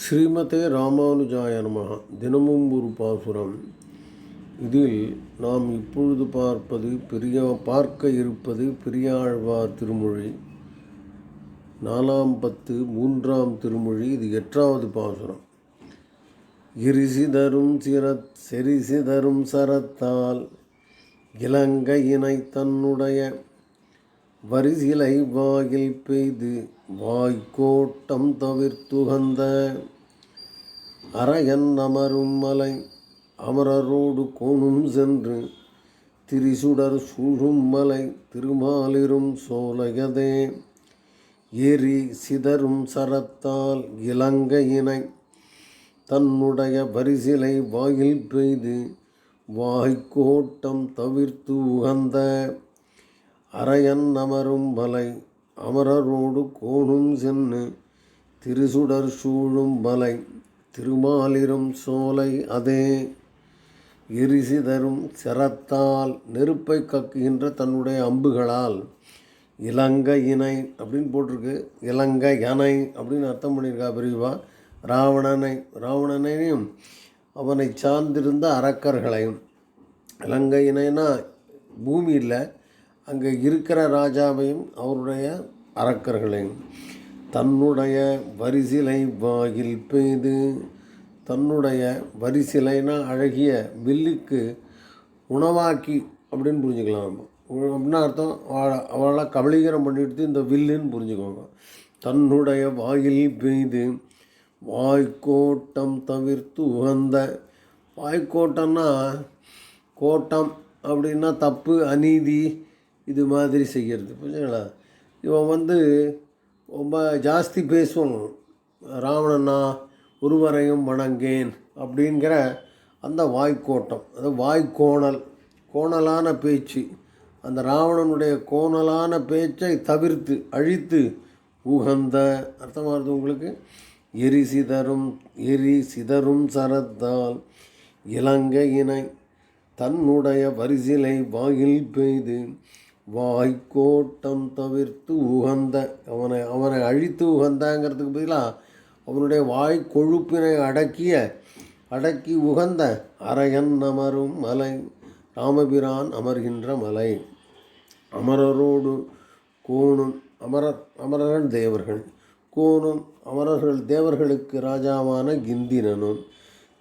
ஸ்ரீமதே ராமானுஜாய நமகா தினமும் ஒரு பாசுரம். இதில் நாம் இப்பொழுது பார்ப்பது பெரிய பார்க்க இருப்பது பெரியாழ்வார் திருமொழி. நாலாம் பத்து மூன்றாம் திருமொழி இது எட்டாவது பாசுரம். இரிசிதரும் சிரத் செரிசிதரும் சரத்தால் இலங்கையினை தன்னுடைய வரிசிலை வாயில் பெய்து வாய்க்கோட்டம் தவிர்த்துகந்த அரையன் அமரும் மலை அமரரோடு கோணும் சென்று திரிசுடர் சூழும் மலை திருமாலிரும் சோலையதே. எரி சிதறும் சரத்தால் இலங்கையினை தன்னுடைய வரிசிலை வாயில் பெய்து வாய்க்கோட்டம் தவிர்த்து உகந்த அரையன் அமரும் பலை அமரரோடு கோணும் சென்னு திருசுடர் சூழும் பலை திருமாலிரும் சோலை அதே. எரிசிதரும் சிரத்தால் நெருப்பை கக்குகின்ற தன்னுடைய அம்புகளால் இலங்கை இணை அப்படின்னு போட்டிருக்கு. இலங்கை யானை அப்படின்னு அர்த்தம் பண்ணியிருக்கா பிரிவா. ராவணனை ராவணனையும் அவனை சார்ந்திருந்த அரக்கர்களையும். இலங்கை இணைனா பூமி இல்லை அங்கே இருக்கிற ராஜாவையும் அவருடைய அரக்கர்களையும் தன்னுடைய வரிசிலை வாயில் பெய்து தன்னுடைய வரிசிலைனா அழகிய வில்லுக்கு உணவாக்கி அப்படின்னு புரிஞ்சுக்கலாம்? நம்ம அப்படின்னா அர்த்தம் அவளை அவளை கபலீகரம் பண்ணிட்டு இந்த வில்லுன்னு புரிஞ்சுக்கோங்க. தன்னுடைய வாயில் பெய்து வாய்க்கோட்டம் தவிர்த்து உகந்த வாய்க்கோட்டம்னா கோட்டம் அப்படின்னா தப்பு அநீதி இது மாதிரி செய்கிறது. புரிஞ்சுங்களா? இவன் வந்து ரொம்ப ஜாஸ்தி பேசுவான் ராவணனா ஒருவரையும் வணங்கேன் அப்படிங்கிற அந்த வாய்க்கோட்டம். அது வாய்க்கோணல். கோணலான பேச்சு. அந்த ராவணனுடைய கோணலான பேச்சை தவிர்த்து அழித்து உகந்த அர்த்தமாகுது உங்களுக்கு? எரி சிதறும் எரி சிதறும் சரத்தால் இலங்கையினை தன்னுடைய வரிசிலை வாயில் பெய்து வாய்க்கோட்டம் தவிர்த்து உகந்த அவனை அவனை அழித்து உகந்தங்கிறதுக்கு பதிலாக அவனுடைய வாய் கொழுப்பினை அடக்கிய அடக்கி உகந்த அரையன் அமரும் மலை ராமபிரான் அமர்கின்ற மலை. அமரரோடு கோணும் அமரர் அமரர்கள் தேவர்கள். கோணும் அமரர்கள் தேவர்களுக்கு ராஜாவான கிந்தினனும்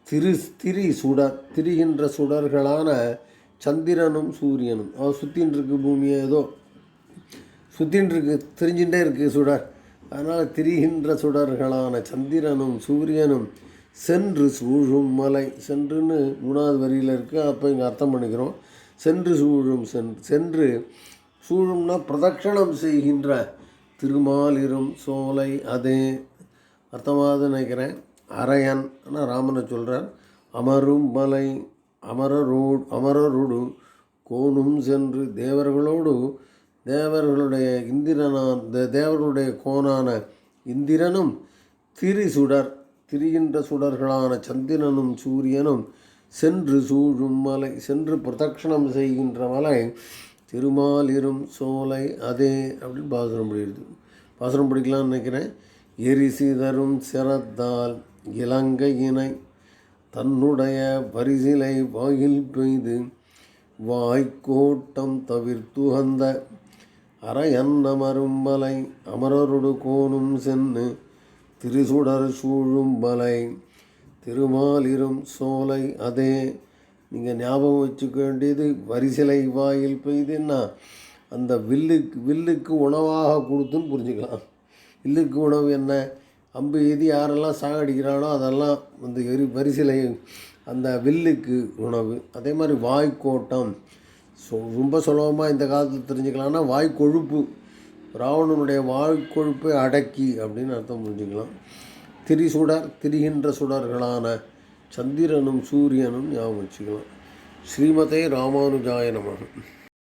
திரு திரி சுடர் திரிகின்ற சுடர்களான சந்திரனும் சூரியனும். அவன் சுற்றின்னு இருக்கு பூமியை ஏதோ. சுற்றின்னு இருக்கு தெரிஞ்சுட்டே இருக்குது சுடர். அதனால் திரிகின்ற சுடர்களான சந்திரனும் சூரியனும் சென்று சூழும் மலை. சென்றுன்னு மூணாவது வரியில் இருக்குது அப்போ இங்கே அர்த்தம் பண்ணிக்கிறோம். சென்று சூழும் சென் சென்று சூழும்னா பிரதட்சணம் செய்கின்ற திருமாலிரும் சோலை அதே. அர்த்தமாக நினைக்கிறேன். அரையன் ஆனால் ராமனை சொல்கிறார் அமரும் மலை அமரரோ அமரருடு கோணும் சென்று தேவர்களோடு தேவர்களுடைய இந்திரனான் தேவர்களுடைய கோனான இந்திரனும் திரிசுடர் திரிகின்ற சுடர்களான சந்திரனும் சூரியனும் சென்று சூழும் மலை சென்று பிரதட்சணம் செய்கின்ற மலை திருமாலிரும் சோலை அதே அப்படின்னு பாசுரம் படிக்கிறது. பாசுரம் படிக்கலாம்னு நினைக்கிறேன். எரிசிதரும் சிரத்தால் இலங்கையினை தன்னுடைய வரிசிலை வாயில் பெய்து வாய்க்கோட்டம் தவிர்த்துகந்த அரையன் அமரும் மலை அமரருடு கோணும் சென்னு திருசுடர் சூழும் மலை திருமாலிரும் சோலை அதே. நீங்கள் ஞாபகம் வச்சுக்க வேண்டியது வரிசிலை வாயில் பெய்துன்னா அந்த வில்லுக்கு வில்லுக்கு உணவாக கொடுத்துன்னு புரிஞ்சுக்கலாம். வில்லுக்கு உணவு என்ன? அம்பு எதி யாரெல்லாம் சாகடிக்கிறானோ அதெல்லாம் வந்து எரி வரிசிலை அந்த வில்லுக்கு உணவு. அதே மாதிரி வாய்க்கோட்டம். ஸோ ரொம்ப சுலபமாக இந்த காலத்தில் தெரிஞ்சுக்கலாம்னா வாய்க்கொழுப்பு. ராவணனுடைய வாய்க்கொழுப்பை அடக்கி அப்படின்னு அர்த்தம் புரிஞ்சுக்கலாம். திரிசுடர் திரிகின்ற சுடர்களான சந்திரனும் சூரியனும் ஞாபகம் வச்சுக்கலாம். ஸ்ரீமதே ராமானுஜாய நமகம்